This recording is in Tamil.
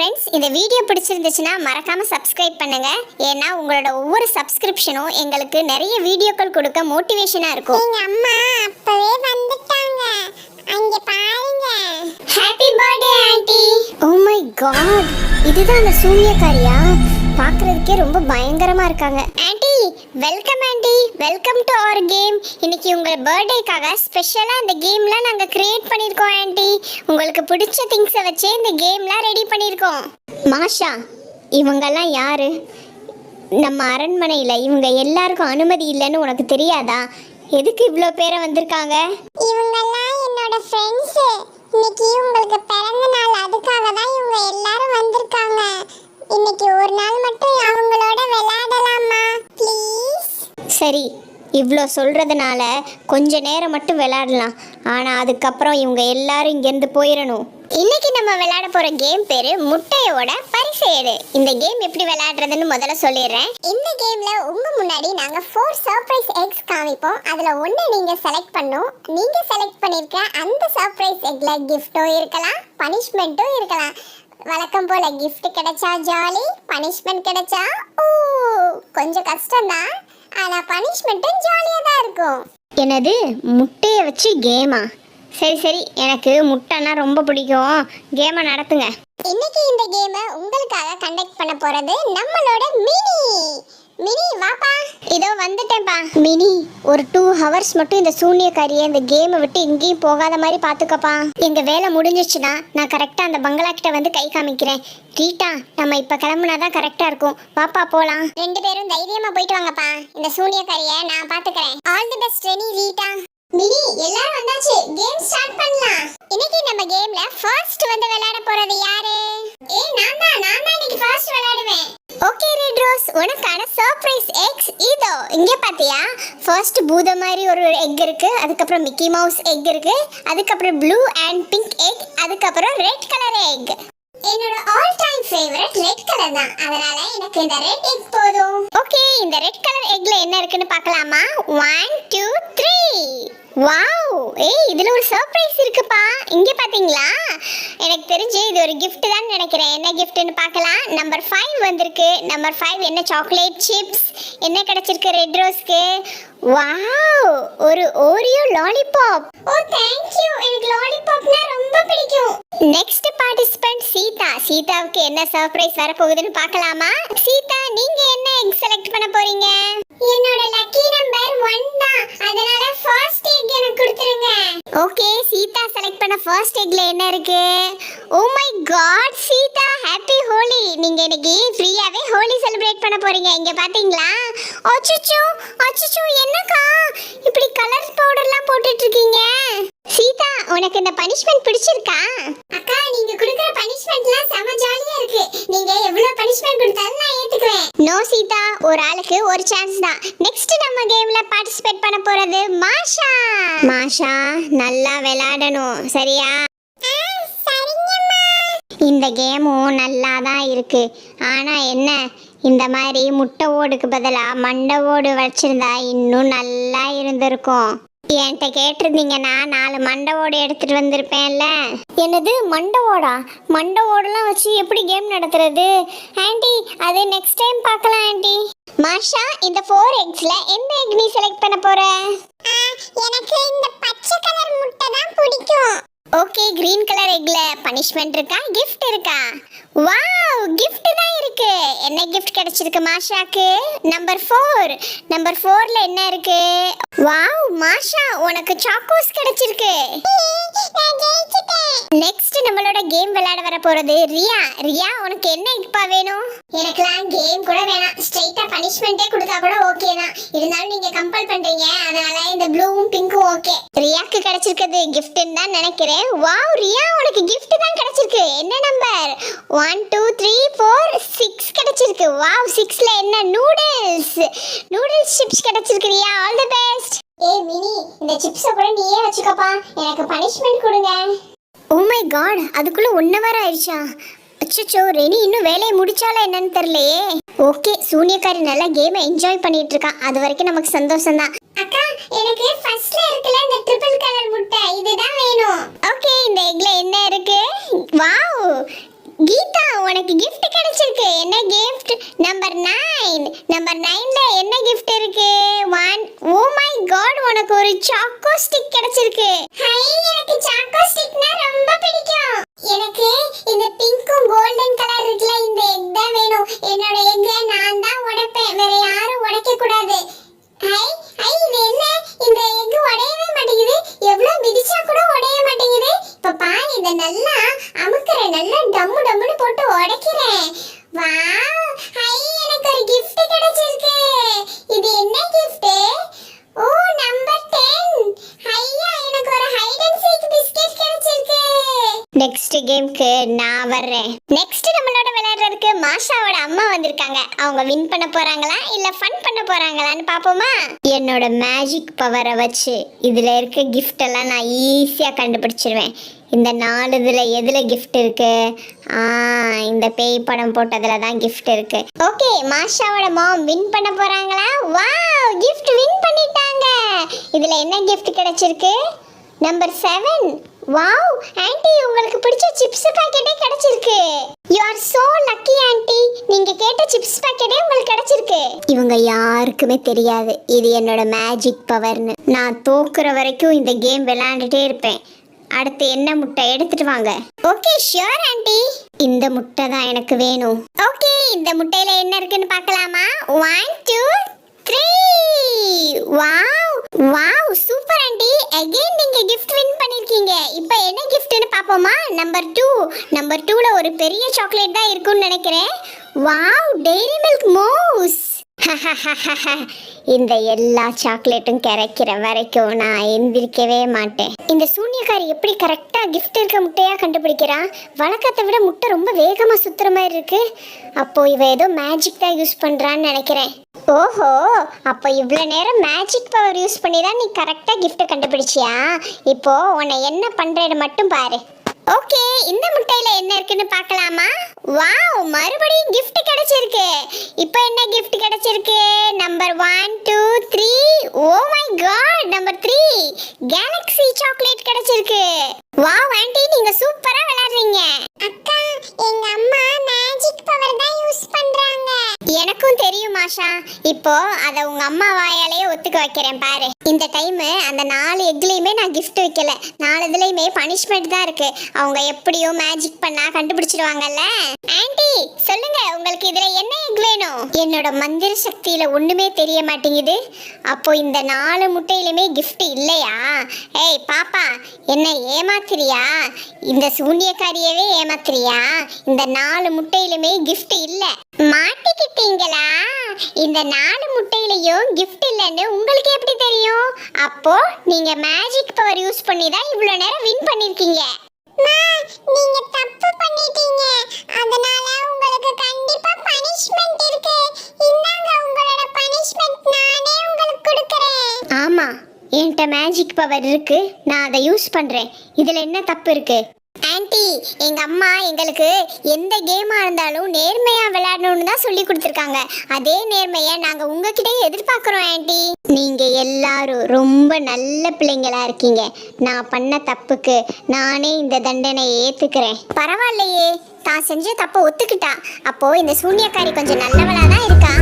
ஃப்ரெண்ட்ஸ் இந்த வீடியோ பிடிச்சிருந்துச்சுன்னா மறக்காம சப்ஸ்கிரைப் பண்ணுங்க. ஏன்னா உங்களோட ஒவ்வொரு சப்ஸ்கிரிப்ஷனும் எங்களுக்கு நிறைய வீடியோக்கள் கொடுக்க மோட்டிவேஷனா இருக்கும். எங்க அம்மா அப்பவே வந்துட்டாங்க. அங்க பாருங்க. Happy birthday aunty oh my god இதுதான் அந்த சூனியக்காரியா? பார்க்கிறதுக்கே ரொம்ப பயங்கரமா இருக்காங்க. Aunty welcome aunty welcome to our game இன்னைக்கு உங்கள் பர்த்டேக்காக ஸ்பெஷலாக இந்த கேம்லாம் நாங்கள் கிரியேட் பண்ணியிருக்கோம் ஆண்டி உங்களுக்கு பிடிச்ச திங்ஸை வச்சே இந்த கேம்லாம் ரெடி பண்ணியிருக்கோம். மாஷா இவங்கெல்லாம் யாரு? நம்ம அரண்மனையில் இவங்க எல்லாருக்கும் அனுமதி இல்லைன்னு உனக்கு தெரியாதா? எதுக்கு இவ்வளோ பேரை வந்திருக்காங்க? இவங்கெல்லாம் என்னோட ஃப்ரெண்ட்ஸு இன்னைக்கு உங்களுக்கு பிறந்த நாள். அதுக்காக தான் இவங்க எல்லாரும் வந்திருக்காங்க. இன்னைக்கு ஒரு நாள் மட்டும் அவங்களோட விளையாடலாமா? ப்ளீஸ் சரி இவ்வளோ சொல்கிறதுனால கொஞ்ச நேரம் மட்டும் விளையாடலாம். ஆனால் அதுக்கப்புறம் இவங்க எல்லாரும் இங்கேருந்து போயிடணும் இன்னைக்கு நம்ம விளையாட போகிற கேம் பேர் முட்டையோட பரிசேடு இந்த கேம் எப்படி விளையாடுறதுன்னு முதல்ல சொல்லிடுறேன். இந்த கேம்ல உங்க முன்னாடி நாங்க ஃபோர் சர்ப்ரைஸ் எக்ஸ் காமிப்போம். அதுல ஒண்ணு நீங்க செலக்ட் பண்ணும். நீங்க செலக்ட் பண்ணிருக்க அந்த சர்ப்ரைஸ் எக்ல கிஃப்ட்டும் இருக்கலாம் பனிஷ்மெண்ட்டும் இருக்கலாம். வழக்கம் போல கிஃப்ட் கிடைச்சா ஜாலி பனிஷ்மெண்ட் கிடைச்சா ஓ கொஞ்சம் கஷ்டம்தான். ஆனா பனிஷ்மெண்ட்டும் ஜாலியா தான் இருக்கும். என்னது? முட்டையை வச்சு கேமா சரி சரி. எனக்கு முட்டைன்னா ரொம்ப பிடிக்கும். கேமை நடத்துங்க. இன்னைக்கு இந்த கேமை உங்களுக்காக கண்டக்ட் பண்ண போறது நம்மளோட மினி. மினி வாப்பா. இதோ வந்துட்டேன்ப்பா மினி ஒரு டூ ஹவர்ஸ் மட்டும் இந்த சூனியக்காரியை இந்த கேமை விட்டு எங்கேயும் போகாத மாதிரி பார்த்துக்கப்பா எங்க வேலை முடிஞ்சிச்சுன்னா நான் கரெக்டாக அந்த பங்களா கிட்ட வந்து கை காமிக்கிறேன். ரீட்டா நம்ம இப்போ கிளம்புனா தான் கரெக்டாக இருக்கும். வாப்பா போகலாம் ரெண்டு பேரும் தைரியமாக போயிட்டு வாங்கப்பா. இந்த சூனியக்காரிய நான் பார்த்துக்கிறேன் all the best Reni Rita. Mini எல்லாரும் வந்தாச்சு. கேம் ஸ்டார்ட் பண்ணலாம். இன்னைக்கு நம்ம கேம்ல ஃபர்ஸ்ட் வந்து விளையாட போறது யாரு? ஏய் நான் தான் நான் தான் இன்னைக்கு ஃபர்ஸ்ட் விளையாடுவேன். ஓகே ரெட் ரோஸ் உனக்கான இங்கே பார்த்தியா ஃபர்ஸ்ட் பூத மாதிரி ஒரு எக் இருக்குது அதுக்கப்புறம் மிக்கி மவுஸ் எக் இருக்குது அதுக்கப்புறம் ப்ளூ அண்ட் பிங்க் எக் அதுக்கப்புறம் ரெட் கலர் எக் என்னோட all time favourite red colour தான். அதனால எனக்கு இந்த ரெட் எக் போதும். ஓகே இந்த ரெட் கலர் எக்ல என்ன இருக்குன்னு பார்க்கலாமா? One two three wow! ஏய் இதில் ஒரு சர்ப்ரைஸ் இருக்குப்பா. இங்கே பார்த்தீங்களா எனக்கு தெரிஞ்சு இது ஒரு கிஃப்ட் தான் நினைக்கிறேன். என்ன கிஃப்ட்னு பார்க்கலாம். நம்பர் ஃபைவ் வந்திருக்கு. நம்பர் ஃபைவ் என்ன சாக்லேட் சிப்ஸ் என்ன கிடச்சிருக்கு ரெட் ரோஸ்க்கு வாவ்! ஒரு Oreo lollipop oh thank you எனக்கு லாலிபாப்னா ரொம்ப பிடிக்கும். Next participant Seetha. சீதாவுக்கு என்ன சர்ப்ரைஸ் வரப்போகுதுன்னு பார்க்கலாமா? சீதா நீங்கள் என்ன எக் செலக்ட் பண்ண போகிறீங்க என்னோட லக்கி நம்பர் ஒன் தான். அதனால ஃபர்ஸ்ட் ஓகே சீதா செலக்ட் பண்ண ஃபர்ஸ்ட் எக்ல என்ன இருக்கு? ஓ my god Seetha happy Holi நீங்க இன்னைக்கு ஃப்ரீயாவே ஹோலி செலிப்ரேட் பண்ண போறீங்க. இங்க பாத்தீங்களா? அச்சச்சோ அச்சச்சோ என்னக்கா? இப்படி கலர் பவுடர்லாம் போட்டுட்டு இருக்கீங்க. சீதா உனக்கு இந்த பனிஷ்மெண்ட் பிடிச்சிருக்கா? அக்கா நீங்க கொடுக்குற பனிஷ்மெண்ட்லாம் செம ஜாலியா இருக்கு. நீங்க எவ்வளவு பனிஷ்மெண்ட் கொடுத்தாலும் நான் ஏத்துக்குவேன். நோ சீதா ஒரு ஆளுக்கு ஒரு சான்ஸ் தான். நெக்ஸ்ட் நம்ம கேம்ல பார்ட்டிசிபேட் பண்ண போறது மாஷா. மாஷா நல்லா விளையாடணும் சரியா? இந்த கேமும் நல்லா தான் இருக்கு. ஆனா என்ன இந்த மாதிரி முட்டை ஓடுக்கு பதிலாக மண்டை ஓடு வச்சிருந்தா இன்னும் நல்லா இருந்திருக்கும். என்கிட்ட கேட்டிருந்தீங்கன்னா நாலு மண்டை ஓடு எடுத்துட்டு வந்திருப்பேன்ல. என்னது மண்டை ஓடா மண்டை ஓடெல்லாம் வச்சு எப்படி கேம் நடத்துறது? ஆன்ட்டி அது நெக்ஸ்ட் டைம் பார்க்கலாம் ஆன்ட்டி மாஷா இந்த ஃபோர் எக்ஸ்ல எந்த எக் நீ செலக்ட் பண்ண போற? எனக்கு இந்த பச்சை கலர் முட்டை தான் பிடிக்கும். ஓகே கிரீன் கலர் எக்ல பனிஷ்மெண்ட் இருக்கா? gift இருக்கா? வாவ் gift தான் இருக்கு. என்ன கிஃப்ட் கிடைச்சிருக்கு மாஷாக்கு? நம்பர் ஃபோர் நம்பர் ஃபோர்ல என்ன இருக்கு? வாவ் மாஷா உனக்கு சாக்கோஸ் கிடைச்சிருக்கு. நெக்ஸ்ட் நம்மளோட கேம் விளையாட வர போறது ரியா. ரியா உனக்கு என்ன இப்பா வேணும்? எனக்குலாம் கேம் கூட வேணாம். ஸ்ட்ரைட்டா பனிஷ்மெண்ட்டே கொடுத்தா கூட ஓகே தான். இருந்தாலும் நீங்க கம்பல் பண்றீங்க. அதனால இந்த ப்ளூவும் பிங்க்கும் ஓகே ரியாக்கு கிடைச்சிருக்கிறது கிஃப்ட்னு தான் நினைக்கிறேன். வாவ் ரியா உனக்கு கிஃப்ட் கிடைச்சிருக்கு என்ன number one two three four six கிடைச்சிருக்கு. வாவ் சிக்ஸ்ல என்ன? நூடுல்ஸ் நூடுல்ஸ் சிப்ஸ் கிடைச்சிருக்கு ரியா ஆல் தி பெஸ்ட் ஏய் மினி இந்த சிப்ஸை கூட நீயே வச்சுக்கப்பா. எனக்கு பனிஷ்மெண்ட் கொடுங்க. ஓ மை காட் அதுக்குள்ள ஒன் ஹவர் ஆயிடுச்சா அச்சோ ரெனி இன்னும் வேலையை முடிச்சாலா என்னன்னு தெரியலையே. ஓகே சூனியக்காரி நல்லா கேமை என்ஜாய் பண்ணிட்டு இருக்கான் அது வரைக்கும் நமக்கு சந்தோஷம் தான் அக்கா எனக்கு இருக்குல்ல இந்த ட்ரிபிள் கலர் முட்டை. இதுதான் வேணும். ஓகே இந்த எக்ல என்ன இருக்கு? வாவ் கீதா உனக்கு gift கிடைச்சிருக்கு. என்ன gift? நம்பர் நைன் நம்பர் நைன்ல என்ன gift இருக்கு? ஒன் ஓ மை காட் உனக்கு ஒரு சாக்கோ ஸ்டிக் கிடைச்சிருக்கு. ஹை எனக்கு சாக்கோ ஸ்டிக்னா ரொம்ப பிடிக்கும். எனக்கு இந்த பிங்க்கும் கோல்டன் கலர் இருக்குல்ல இந்த எக் தான் வேணும். என்னோட எக்கை நான் தான் உடைப்பேன். வேற யாரும் உடைக்க கூடாது ஐ ஐ இது என்ன இந்த எக் உடையவே மாட்டேங்குது எவ்வளவு மிதிச்சா கூட உடைய மாட்டேங்குது இப்ப அதை நல்லா அமுக்கிறேன். நல்லா டம்மு டம்முன்னு போட்டு உடைக்கிறேன். வாவ். ஐ எனக்கு ஒரு கிஃப்ட் கிடைச்சிருக்கு. இது என்ன கிஃப்ட் ஓ நம்பர் 10 ஐயா எனக்கு ஒரு ஹைட் அண்ட் சீக் பிஸ்கட் கிடைச்சிருக்கு. நெக்ஸ்ட் கேம்க்கு நான் வர்றேன். நெக்ஸ்ட் நம்மளோட மாஷாவோட அம்மா வந்திருக்காங்க. அவங்க வின் பண்ண போறாங்களா? இல்ல ஃபன் பண்ண போறாங்களான்னு பாப்போமா? என்னோட மேஜிக் பவரை வச்சு இதுல இருக்க கிஃப்ட் எல்லாம் நான் ஈஸியா கண்டுபிடிச்சிருவேன். இந்த நாலு இதுல எதுல கிஃப்ட் இருக்கு? ஆ இந்த பேய் படம் போட்டதுல தான் கிஃப்ட் இருக்கு. ஓகே மாஷாவோட மாம் வின் பண்ண போறாங்களா? வாவ் கிஃப்ட் வின் பண்ணிட்டாங்க. இதுல என்ன கிஃப்ட் கிடைச்சிருக்கு? நம்பர் செவன் வாவ் ஆன்ட்டி உங்களுக்கு பிடிச்ச சிப்ஸ் பாக்கெட்டே கிடைச்சிருக்கு. You are so lucky aunty நீங்க கேட்ட சிப்ஸ் பாக்கெட்டே உங்களுக்கு கிடைச்சிருக்கு. இவங்க யாருக்குமே தெரியாது. இது என்னோட மேஜிக் பவர்னு நான் தோக்குற வரைக்கும் இந்த கேம் விளையாண்டுட்டே இருப்பேன். அடுத்து என்ன முட்டை எடுத்துட்டு வாங்க. ஓகே ஷியோர் ஆன்ட்டி இந்த முட்டை தான் எனக்கு வேணும். ஓகே இந்த முட்டையில என்ன இருக்குன்னு பார்க்கலாமா? One two three wow wow super aunty again நீங்க கிஃப்ட் வின் பண்ணிருக்கீங்க. இப்போ என்ன கிஃப்ட்னு பாப்போமா நம்பர் 2 நம்பர் 2ல ஒரு பெரிய சாக்லேட் தான் இருக்கும்னு நினைக்கிறேன். வாவ் டெய்ரி மில்க் மோஸ் இந்த எல்லா சாக்லேட்டும் கிடைக்கிற வரைக்கும் நான் எந்திரிக்கவே மாட்டேன். இந்த சூன்யக்காரி எப்படி கரெக்டாக கிஃப்ட் இருக்க முட்டையாக கண்டுபிடிக்கிறா? வழக்கத்தை விட முட்டை ரொம்ப வேகமாக சுத்துற மாதிரி இருக்கு. அப்போ இவ ஏதோ மேஜிக் தான் யூஸ் பண்ணுறான்னு நினைக்கிறேன். ஓஹோ அப்போ இவ்வளோ நேரம் மேஜிக் பவர் யூஸ் பண்ணி தான் நீ கரெக்டாக கிஃப்ட்டை கண்டுபிடிச்சியா? இப்போ உன்னை என்ன பண்ணுறேன்னு மட்டும் பாரு. ஓகே இந்த முட்டையில என்ன இருக்குன்னு பார்க்கலாமா? வாவ் மறுபடியும் gift கிடைச்சிருக்கு. இப்போ என்ன gift கிடைச்சிருக்கு? Number one two three oh my god number three galaxy chocolate கிடைச்சிருக்கு. வாவ் ஆண்டி நீங்க சூப்பரா விளையாடுறீங்க. அக்கா எங்க அம்மா மேஜிக் பவர் தான் யூஸ் பண்றாங்க. தெரியும் மாஷா. இப்போ அதை உங்க அம்மா வாயாலேயே ஒத்துக்க வைக்கிறேன் பாரு. இந்த டைம் அந்த நாலு எக்லையுமே நான் கிஃப்ட் வைக்கல. நாலு இதுலயுமே பனிஷ்மெண்ட் தான் இருக்கு. அவங்க எப்படியோ மேஜிக் பண்ணா கண்டுபிடிச்சிடுவாங்கல்ல? ஆண்டி சொல்லுங்க உங்களுக்கு இதுல என்ன எக் வேணும்? என்னோட மந்திர சக்தியில ஒண்ணுமே தெரிய மாட்டேங்குது. அப்போ இந்த நாலு முட்டையிலுமே கிஃப்ட் இல்லையா? ஏய் பாப்பா என்ன ஏமாத்துறியா? இந்த சூன்யக்காரியவே ஏமாத்துறியா? இந்த நாலு முட்டையிலுமே கிஃப்ட் இல்லை. மாட்டிக்கிட்டீங்களா? இந்த நாலு முட்டையிலையும் gift இல்லைன்னு உங்களுக்கு எப்படி தெரியும்? அப்போ நீங்க மேஜிக் பவர் யூஸ் பண்ணி தான் இவ்வளோ நேரம் வின் பண்ணிருக்கீங்க. நீங்க தப்பு பண்ணிட்டீங்க. அதனால உங்களுக்கு கண்டிப்பா பனிஷ்மெண்ட் இருக்கு. இந்தாங்க உங்களோட பனிஷ்மெண்ட் நானே உங்களுக்கு கொடுக்கறேன். ஆமா என்கிட்ட மேஜிக் பவர் இருக்கு. நான் அதை யூஸ் பண்றேன். இதுல என்ன தப்பு இருக்கு? ஆன்ட்டி எங்க அம்மா எங்களுக்கு எந்த கேமா இருந்தாலும் நேர்மையா விளையாடணும்னு தான் சொல்லி கொடுத்துருக்காங்க. அதே நேர்மையை நாங்க உங்ககிட்ட எதிர்பார்க்கிறோம் ஆன்ட்டி நீங்க எல்லாரும் ரொம்ப நல்ல பிள்ளைங்களா இருக்கீங்க. நான் பண்ண தப்புக்கு நானே இந்த தண்டனையை ஏத்துக்கிறேன். பரவாயில்லையே. தான் செஞ்ச தப்பை ஒத்துக்கிட்டா. அப்போ இந்த சூன்யக்காரி கொஞ்சம் நல்லவளா தான் இருக்கா?